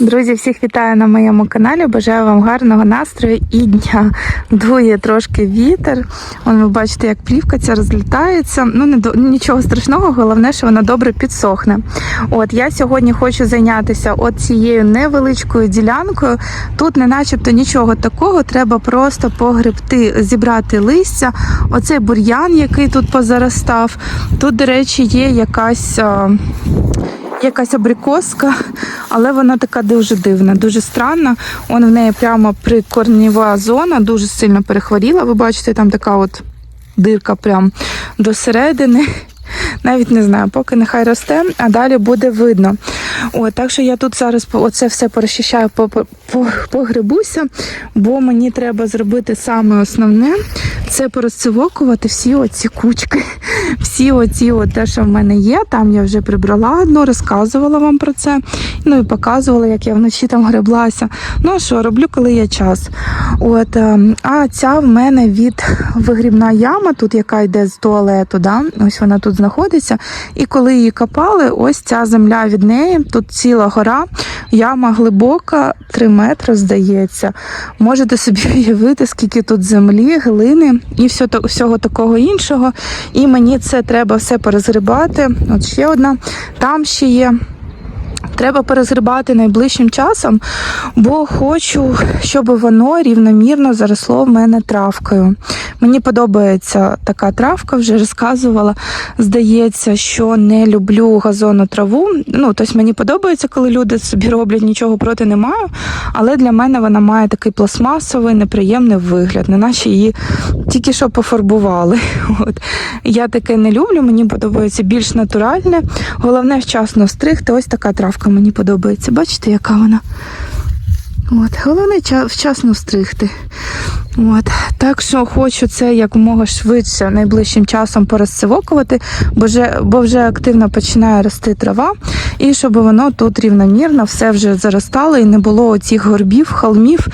Друзі, всіх вітаю на моєму каналі. Бажаю вам гарного настрою і дня. Дує трошки вітер. Вон ви бачите, як плівка ця розлітається. Ну не до нічого страшного, головне, що вона добре підсохне. От я сьогодні хочу зайнятися от цією невеличкою ділянкою. Тут не начебто нічого такого, треба просто погребти, зібрати листя. Оцей бур'ян, який тут позаростав. Тут, до речі, є якась. Якась абрикоска, але вона така дуже дивна, дуже странна. Он в неї прямо прикорнєва зона, дуже сильно перехворіла. Ви бачите, там така от дирка прям до середини. Навіть не знаю, поки нехай росте, а далі буде видно. От, так що я тут зараз оце все по- погребуся, бо мені треба зробити саме основне це порозцивокувати всі оці кучки, всі оці, от те, що в мене є. Там я вже прибрала одну, розказувала вам про це. Ну і показувала, як я вночі там греблася. Ну що, роблю, коли є час. От, е, а ця в мене від вигрібна яма, тут яка йде з туалету, да? ось вона тут знаходиться. І коли її копали, ось ця земля від неї, тут ціла гора, яма глибока, 3 метри, здається. Можете собі уявити, скільки тут землі, глини і всього такого іншого. І мені це треба все порозгрібати. От ще одна, там ще є. Треба перезгрібати найближчим часом, бо хочу, щоб воно рівномірно заросло в мене травкою. Мені подобається така травка, вже розказувала. Здається, що не люблю газонну траву. Ну, тобто мені подобається, коли люди собі роблять, нічого проти не маю. Але для мене вона має такий пластмасовий, неприємний вигляд, не наче її тільки що пофарбували. От. Я таке не люблю, мені подобається більш натуральне. Головне вчасно стригти. Ось така травка мені подобається. Бачите, яка вона? От, головне вчасно стригти. От. Так що хочу це якомога швидше найближчим часом порозцивокувати, бо вже, бо вже активно починає рости трава, і щоб воно тут рівномірно все вже заростало і не було оцих горбів, холмів,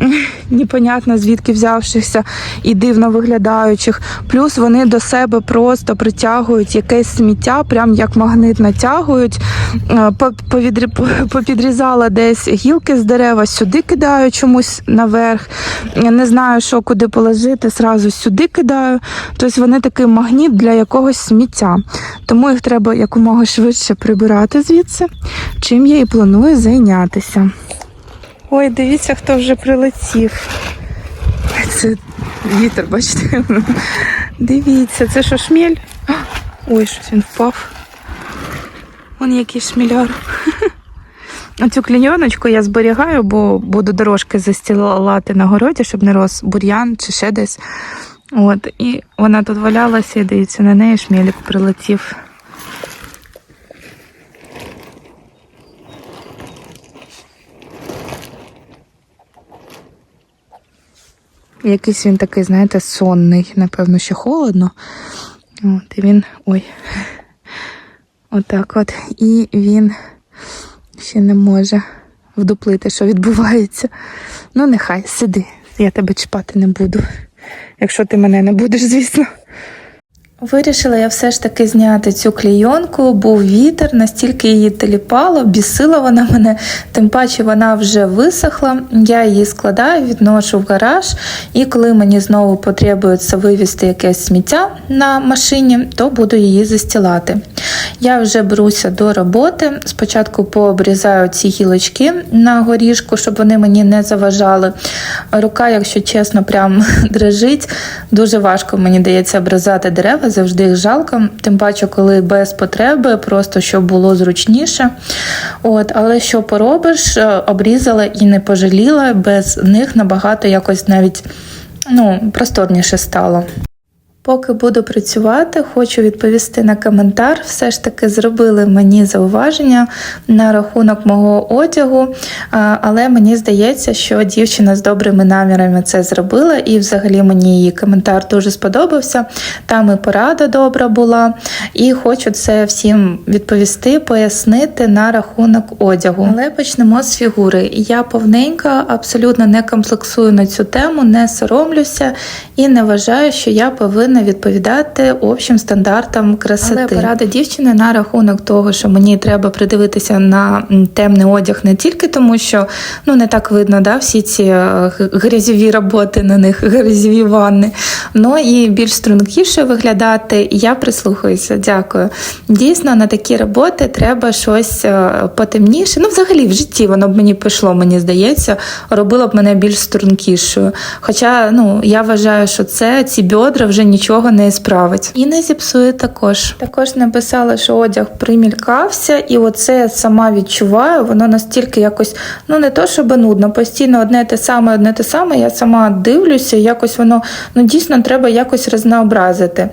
непонятно звідки взявшихся і дивно виглядаючих. Плюс вони до себе просто притягують якесь сміття, прям як магнит натягують. Е, Попідрізала десь гілки з дерева, сюди кидаю чомусь наверх. Не знаю, що куди положити, зразу сюди кидаю. Тобто вони такий магніт для якогось сміття. Тому їх треба якомога швидше прибирати звідси, чим я і планую зайнятися. Ой, дивіться, хто вже прилетів. Це вітер, бачите? Дивіться, це що шмель? А, Ой, щось він впав. Вон який шміляр. Оцю клійоночку я зберігаю, бо буду дорожки застілати на городі, щоб не рос бур'ян чи ще десь. От, і вона тут валялася, і дивіться, на неї шмелік прилетів. Якийсь він такий, знаєте, сонний, напевно, ще холодно. От, і він. Ой. Отак от. І він ще не може вдуплити, що відбувається. Ну, нехай, сиди, я тебе чіпати не буду. Якщо ти мене не будеш, звісно. Вирішила я все ж таки зняти цю клійонку, був вітер, настільки її теліпало, бісила вона мене, тим паче вона вже висохла. Я її складаю, відношу в гараж, і коли мені знову потребується вивезти якесь сміття на машині, то буду її застілати. Я вже беруся до роботи. Спочатку пообрізаю ці гілочки на горішку, щоб вони мені не заважали. Рука, якщо чесно, прям дрожить. Дуже важко мені дається обрізати дерева, завжди їх жалко. Тим паче, коли без потреби, просто щоб було зручніше. От, але що поробиш, е, обрізала і не пожаліла, без них набагато якось навіть ну, просторніше стало. Поки буду працювати, хочу відповісти на коментар. Все ж таки зробили мені зауваження на рахунок мого одягу, але мені здається, що дівчина з добрими намірами це зробила, і взагалі мені її коментар дуже сподобався. Там і порада добра була, і хочу це всім відповісти, пояснити на рахунок одягу. Але почнемо з фігури. Я повненька, абсолютно не комплексую на цю тему, не соромлюся і не вважаю, що я повинна повинна відповідати общим стандартам красоти. Але порада дівчини на рахунок того, що мені треба придивитися на темний одяг не тільки тому, що ну не так видно, да, всі ці е, грязьові роботи на них, грязьові ванни, ну і більш стрункіше виглядати. Я прислухаюся, дякую. Дійсно, на такі роботи треба щось е, потемніше. Ну, взагалі, в житті воно б мені пішло, мені здається, робило б мене більш стрункішою. Хоча ну, я вважаю, що це ці бедра вже нічого не справить. І не зіпсує також. Також написала, що одяг примількався, і оце я сама відчуваю, воно настільки якось, ну не то, щоб нудно, постійно одне те саме, одне те саме. Я сама дивлюся, якось воно ну дійсно треба якось разнообразити.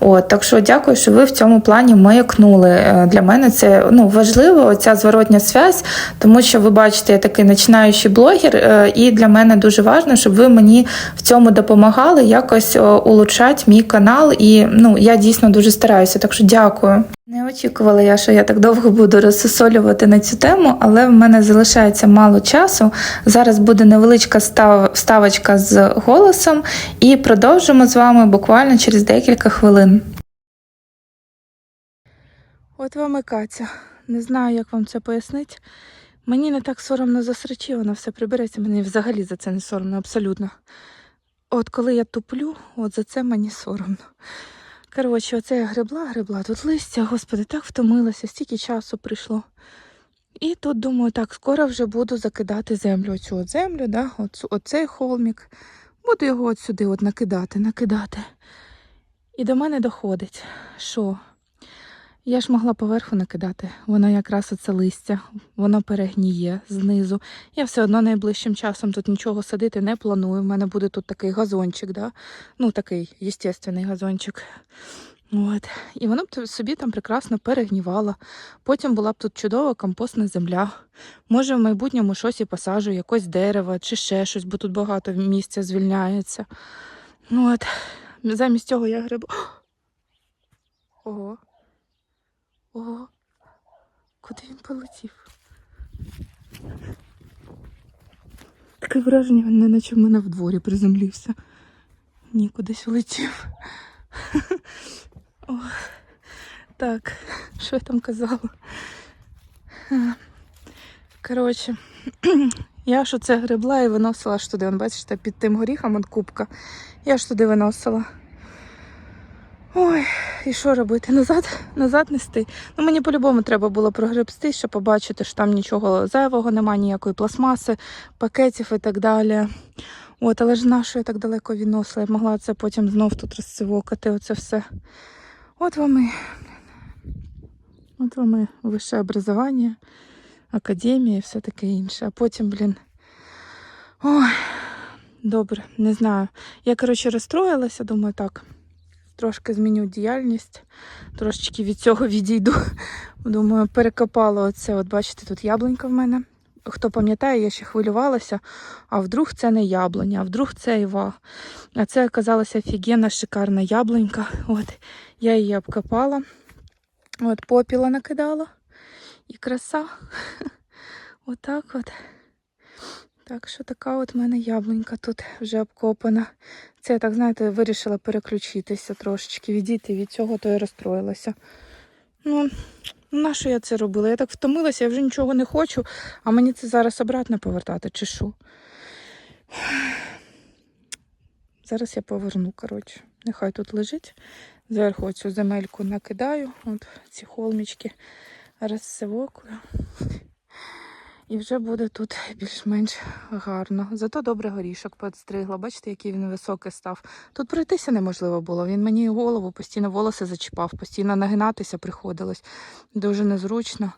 От, так що дякую, що ви в цьому плані маякнули. Е, Для мене це ну, важливо, ця зворотня зв'язь, тому що ви бачите, я такий починаючий блогер, е, і для мене дуже важливо, щоб ви мені в цьому допомагали якось е, улучшати мій канал. І ну, я дійсно дуже стараюся, так що дякую. Не очікувала я, що я так довго буду розсосолювати на цю тему, але в мене залишається мало часу. Зараз буде невеличка став- вставочка з голосом, і продовжимо з вами буквально через декілька хвилин. От вам і Катя. Не знаю, як вам це пояснити. Мені не так соромно за срачі, вона все прибереться. Мені взагалі за це не соромно, абсолютно. От коли я туплю, от за це мені соромно. Коротше, оце я гребла, гребла. Тут листя, господи, так втомилася, стільки часу прийшло. І тут думаю, так, скоро вже буду закидати землю. Оцю от землю, да, оцю, оцей холмік. Буду його от сюди от накидати, накидати. І до мене доходить, що я ж могла поверху накидати. Воно якраз оце листя, воно перегніє знизу. Я все одно найближчим часом тут нічого садити не планую. У мене буде тут такий газончик, да? ну такий естественний газончик. От. І воно б собі там прекрасно перегнівало. Потім була б тут чудова компостна земля. Може, в майбутньому щось і посаджу, якось дерево чи ще щось, бо тут багато місця звільняється. От. Замість цього я грибу. Ого. Ого. Куди він полетів? Таке враження, він наче в мене в дворі приземлився. Ні, кудись улетів. Так, що я там казала? Коротше, я ж оце гребла і виносила аж туди. Бачите, під тим горіхом от кубка. Я ж туди виносила. Ой, і що робити? Назад, назад нести. Ну мені по-любому треба було прогребсти, щоб побачити, що там нічого зайвого немає, ніякої пластмаси, пакетів і так далі. От, але ж на що я так далеко відносила? Я могла це потім знов тут розцивокати, оце все. От вам і, от вам і вище образування, академія і все таке інше. А потім, блін. Ой, добре, не знаю. Я, коротше, розстроїлася, думаю, так трошки зміню діяльність, трошечки від цього відійду. Думаю, перекопала оце. От бачите, тут яблунька в мене. Хто пам'ятає, я ще хвилювалася, а вдруг це не яблуня, а вдруг це іва. А це оказалася офігенна, шикарна яблунька. От, я її обкопала, от попіла накидала. І краса. Отак от. Так що така от мене яблунька тут вже обкопана. Це я так, знаєте, вирішила переключитися трошечки, відійти від цього, то я розстроїлася. Ну, на що я це робила? Я так втомилася, я вже нічого не хочу, а мені це зараз обратно повертати, чи що? Зараз я поверну, коротше. Нехай тут лежить. Зверху цю земельку накидаю, от ці холмічки розсивокую. І вже буде тут більш-менш гарно. Зато добре горішок підстригла. Бачите, який він високий став. Тут пройтися неможливо було. Він мені голову постійно волоси зачіпав, постійно нагинатися приходилось. Дуже незручно.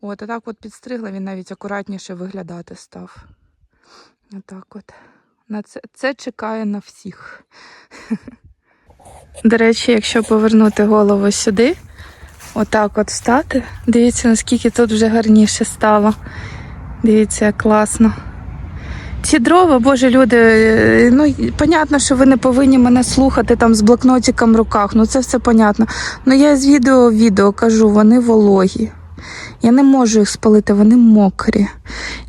От, а так от підстригла, він навіть акуратніше виглядати став. Отак от. На це, це чекає на всіх. До речі, якщо повернути голову сюди, отак от встати, дивіться, наскільки тут вже гарніше стало. Дивіться, як класно. Ці дрова, боже, люди, е, ну, понятно, що ви не повинні мене слухати там з блокнотиком в руках, ну це все понятно. Ну я з відео в відео кажу, вони вологі. Я не можу їх спалити, вони мокрі.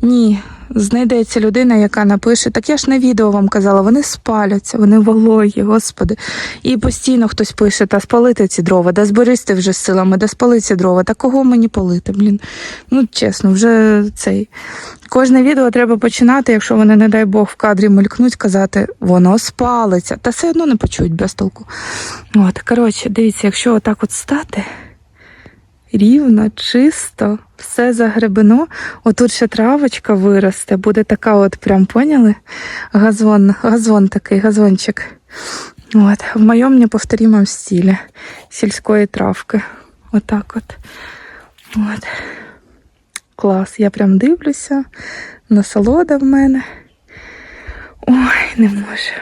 Ні, знайдеться людина, яка напише, так я ж на відео вам казала, вони спаляться, вони вологі, господи. І постійно хтось пише, та спалити ці дрова, да зберись ти вже з силами, да спали ці дрова, та кого мені палити, блін. Ну, чесно, вже цей. Кожне відео треба починати, якщо вони, не дай Бог, в кадрі мелькнуть, казати, воно спалиться. Та все одно не почують без толку. От, коротше, дивіться, якщо отак от стати рівно, чисто, все загребено. Отут ще травочка виросте, буде така, от прям поняли? Газон, газон такий, газончик. От, в моєму неповторимому стилі сільської травки. Отак от. От. Клас. Я прям дивлюся. Насолода в мене. Ой, не можу.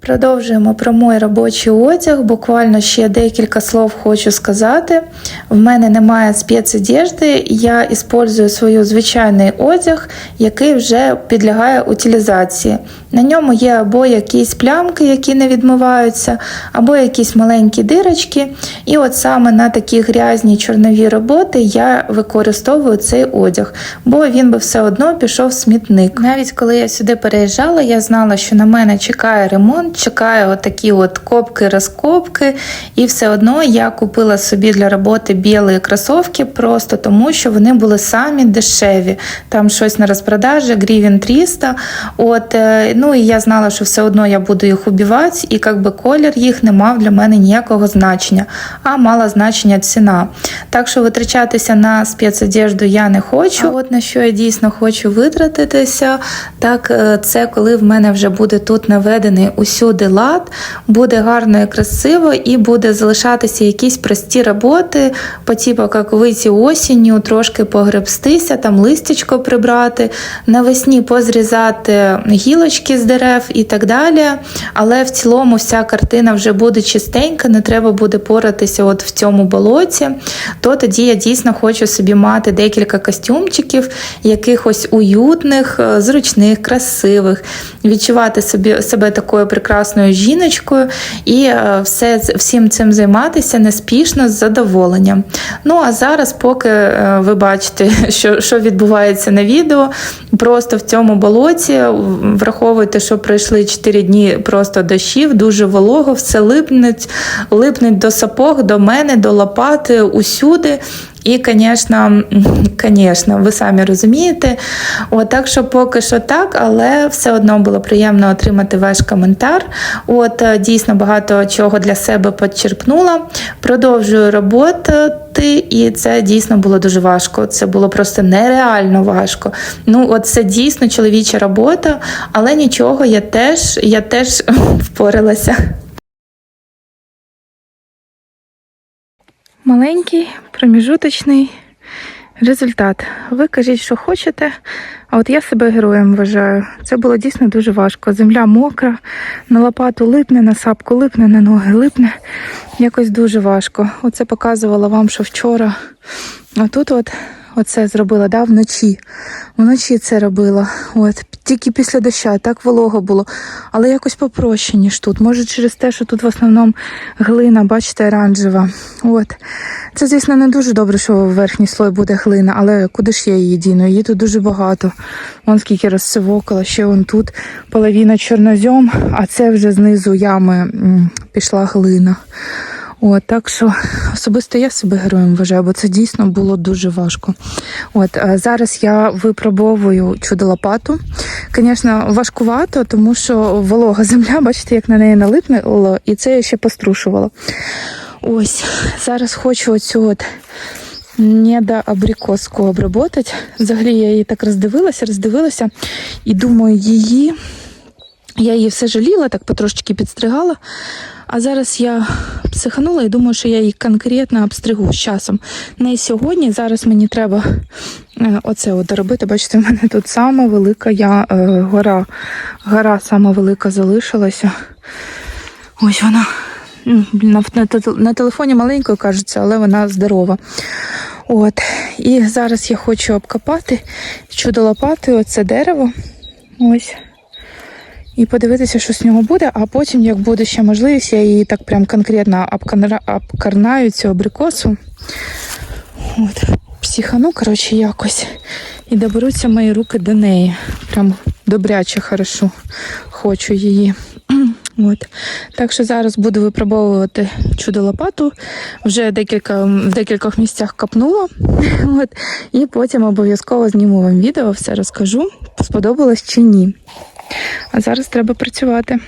Продовжуємо про мій робочий одяг. Буквально ще декілька слов хочу сказати. В мене немає спецодежди, я використовую свою звичайний одяг, який вже підлягає утилізації. На ньому є або якісь плямки, які не відмиваються, або якісь маленькі дирочки. І от саме на такі грязні чорнові роботи я використовую цей одяг, бо він би все одно пішов в смітник. Навіть коли я сюди переїжджала, я знала, що на мене чекає ремонт, чекає отакі от копки-розкопки, і все одно я купила собі для роботи білі кросовки просто тому, що вони були самі дешеві. Там щось на розпродажі, гривень 300. От, е, ну і я знала, що все одно я буду їх убивати, і якби колір їх не мав для мене ніякого значення, а мала значення ціна. Так що витрачатися на спецодежду я не хочу. А от на що я дійсно хочу витратитися, так е, це коли в мене вже буде тут наведений усюди лад, буде гарно і красиво, і буде залишатися якісь прості роботи, по типу, як вийти осінню, трошки погребстися, там листячко прибрати, навесні позрізати гілочки з дерев і так далі. Але в цілому вся картина вже буде чистенька, не треба буде поратися от в цьому болоті. То тоді я дійсно хочу собі мати декілька костюмчиків, якихось уютних, е, зручних, красивих, відчувати собі себе такою прекрасною жіночкою і е, все, всім цим займатися неспішно з задоволенням. Ну а зараз, поки е, ви бачите, що, що відбувається на відео, просто в цьому болоті враховуйте, що пройшли 4 дні просто дощів, дуже волого, все липнуть, липнуть до сапог, до мене, до лопати, усюди. І, звісно, звісно, ви самі розумієте. От, так що поки що так, але все одно було приємно отримати ваш коментар. От е, дійсно багато чого для себе почерпнула. Продовжую роботи, і це дійсно було дуже важко. Це було просто нереально важко. Ну, от це дійсно чоловіча робота, але нічого, я теж, я теж впоралася. Маленький проміжуточний результат. Ви кажіть, що хочете, а от я себе героєм вважаю. Це було дійсно дуже важко. Земля мокра, на лопату липне, на сапку липне, на ноги липне. Якось дуже важко. Оце показувала вам, що вчора. А тут от оце зробила, да, вночі. Вночі це робила. От, тільки після доща, так волого було, але якось попроще, ніж тут. Може, через те, що тут в основному глина, бачите, оранжева. От. Це, звісно, не дуже добре, що верхній слой буде глина, але куди ж я її діну? Її тут дуже багато. Вон скільки розсивокала, ще вон тут половина чорнозьом, а це вже знизу ями пішла глина. От, так що особисто я себе героєм вважаю, бо це дійсно було дуже важко. От е, зараз я випробовую чудо лопату. Звісно, важкувато, тому що волога земля, бачите, як на неї налипнуло, і це я ще пострушувала. Ось зараз хочу оцю от недоабрикоску обработати. Взагалі я її так роздивилася, роздивилася і думаю, її. Я її все жаліла, так потрошечки підстригала. А зараз я психанула і думаю, що я її конкретно обстригу з часом. Не сьогодні, зараз мені треба е, оце от робити. Бачите, в мене тут сама велика я, е, гора. Гора сама велика залишилася. Ось вона. На, на, на телефоні маленькою кажеться, але вона здорова. От. І зараз я хочу обкопати чудо лопатою оце дерево. Ось і подивитися, що з нього буде, а потім, як буде ще можливість, я її так прям конкретно обкарнаю цю абрикосу. От, психану, коротше, якось. І доберуться мої руки до неї. Прям добряче, хорошо. Хочу її. От. Так що зараз буду випробовувати чудо лопату. Вже декілька, в декількох місцях капнула. От. І потім обов'язково зніму вам відео, все розкажу, сподобалось чи ні. А зараз треба працювати.